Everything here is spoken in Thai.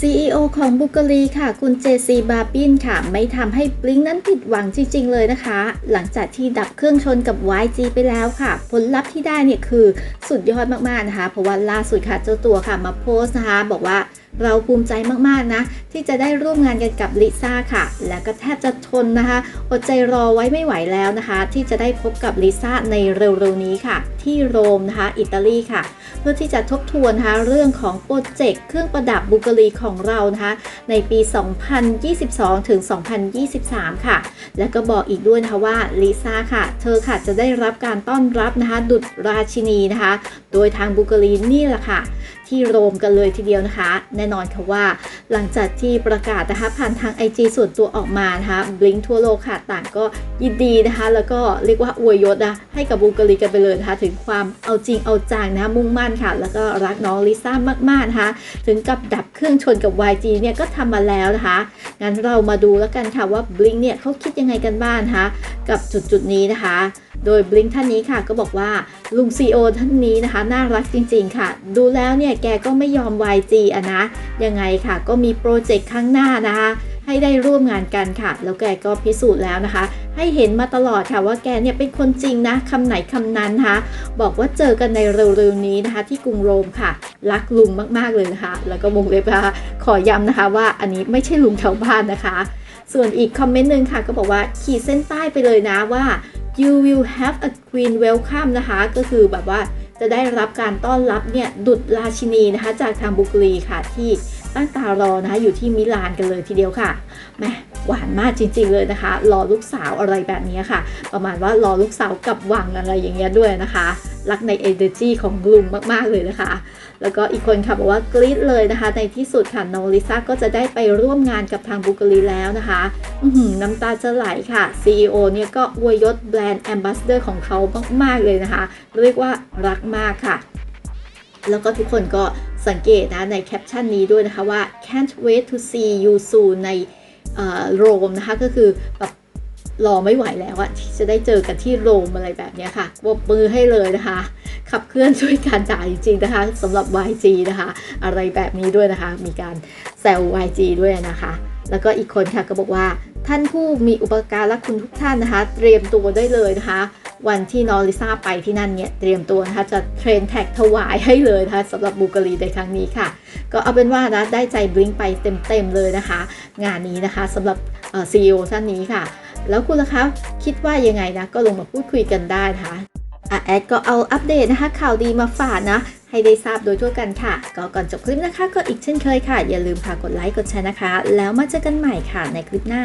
CEO ของบุกรีค่ะ คุณเจซีบาบินค่ะ ไม่ทำให้บลิงนั้นผิดหวังจริง ๆ เลยนะคะ หลังจากที่ดับเครื่องชนกับ YG ไปแล้วค่ะ ผลลัพธ์ที่ได้เนี่ยคือสุดยอดมาก ๆ นะคะ เพราะว่าล่าสุดค่ะเจ้าตัวค่ะมาโพสต์นะคะ บอกว่าเราภูมิใจมาก ๆ นะ ที่จะได้ร่วมงานกันกับลิซ่าค่ะ และก็แทบจะทนนะคะ อดใจรอไว้ไม่ไหวแล้วนะคะ ที่จะได้พบกับลิซ่าในเร็ว ๆ นี้ค่ะ ที่โรมนะคะ อิตาลีค่ะ เพื่อที่จะทบทวนนะคะเรื่องของโปรเจกต์เครื่องประดับบุกรีของเรานะคะในปี 2022 ถึง 2023 ค่ะ และก็บอกอีกด้วยนะคะว่าลิซ่าค่ะ เธอค่ะจะได้รับการต้อนรับนะคะดุจราชินีนะคะ โดยทางบุกรีนี่แหละค่ะ ที่โรมกันเลยทีเดียวนะคะ แน่นอนค่ะว่า หลังจากที่ประกาศนะคะผ่านทาง IG ส่วนตัวออกมานะคะบลิงทั่วโลกค่ะต่างก็ยินดีนะคะ แล้วก็เรียกว่าอวยยศนะให้กับบูการีกันไปเลยนะคะ ถึงความเอาจริงเอาจังนะะมุ่งมั่นค่ะ แล้วก็รักน้องลิซ่ามากๆนะคะ ถึงกับดับเครื่องชนกับ YG เนี่ยก็ทำมาแล้วนะคะงั้นเรามาดูแล้วกันค่ะว่าบลิงเนี่ยเขาคิดยังไงกันบ้างนะคะกับจุดจุดๆนี้นะคะ โดยบลิงท่านนี้ค่ะก็บอกว่าลุงซีโอท่านนี้นะคะ น่ารักจริงๆค่ะ ดูแล้วเนี่ยแกก็ไม่ยอม YG อะนะ ยังไงค่ะก็มีโปรเจกต์ข้างหน้านะคะ ให้ได้ร่วมงานกันค่ะ แล้วแกก็พิสูจน์แล้วนะคะ ให้เห็นมาตลอดค่ะว่าแกเนี่ยเป็นคนจริงนะคำไหนคำนั้นนะคะบอกว่าเจอกันในเร็วๆนี้นะคะ ที่กรุงโรมค่ะ รักลุงมากๆเลยนะคะ แล้วก็วงเล็บนะคะขอย้ำนะคะว่าอันนี้ไม่ใช่ลุงแถวบ้านนะคะ ส่วนอีกคอมเมนต์หนึ่งค่ะ ก็บอกว่าขีดเส้นใต้ไปเลยนะว่า you will have a queen welcome นะคะ ก็คือแบบว่าจะได้รับการต้อนรับเนี่ยดุดราชินีนะคะ จากทางบุกรีค่ะที่ตั้งตารอนะคะอยู่ที่มิลานกันเลยทีเดียวค่ะแหมหวานมากจริง ๆเลยนะคะ รอลูกสาวอะไรแบบนี้ค่ะ ประมาณว่ารอลูกสาวกลับวังอะไรอย่างเงี้ยด้วยนะคะ รักใน energy ของลุงมาก ๆ เลยนะคะ แล้วก็อีกคนค่ะบอกว่ากรี๊ดเลยนะคะ ในที่สุดค่ะโนลิซ่าก็จะได้ไปร่วมงานกับทางบุกรีแล้วนะคะน้ำตาจะไหลค่ะ CEO เนี่ยก็อวยยศแบรนด์แอมบาสเดอร์ของเขามาก ๆ เลยนะคะ เรียกว่ารักมากค่ะ แล้วก็ทุกคนก็สังเกตนะในแคปชั่นนี้ด้วยนะคะว่า can't wait to see you soon ในโรมนะคะก็คือแบบ รอไม่ไหวแล้วอะที่จะได้เจอกันที่โรมอะไรแบบนี้ค่ะปรบมือให้เลยนะคะ ขับเคลื่อนช่วยการจ่ายจริงนะคะสำหรับ YG นะคะ อะไรแบบนี้ด้วยนะคะ มีการแซว YG ด้วยนะคะ แล้วก็อีกคนค่ะก็บอกว่าท่านผู้มีอุปการะคุณทุกท่านนะคะ เตรียมตัวได้เลยนะคะ วันที่นองลิซ่าไปที่นั่นเนี่ยเตรียมตัวนะคะจะเทรนแท็กถวายให้เลยนะคะสำหรับบูการีในครั้งนี้ค่ะ ก็เอาเป็นว่านะได้ใจบลิงไปเต็มๆเลยนะคะ งานนี้นะคะสำหรับเอ่อ CEO ท่านนี้ค่ะ แล้วคุณล่ะคะคิดว่ายังไงนะก็ลงมาพูดคุยกันได้นะคะอะแอดก็เอาอัปเดตนะคะข่าวดีมาฝากนะ ให้ได้ทราบโดยทั่วกันค่ะ ก็ก่อนจบคลิปนะคะ ก็อีกเช่นเคยค่ะ อย่าลืมค่ะกดไลค์กดแชร์นะคะ แล้วมาเจอกันใหม่ค่ะในคลิปหน้า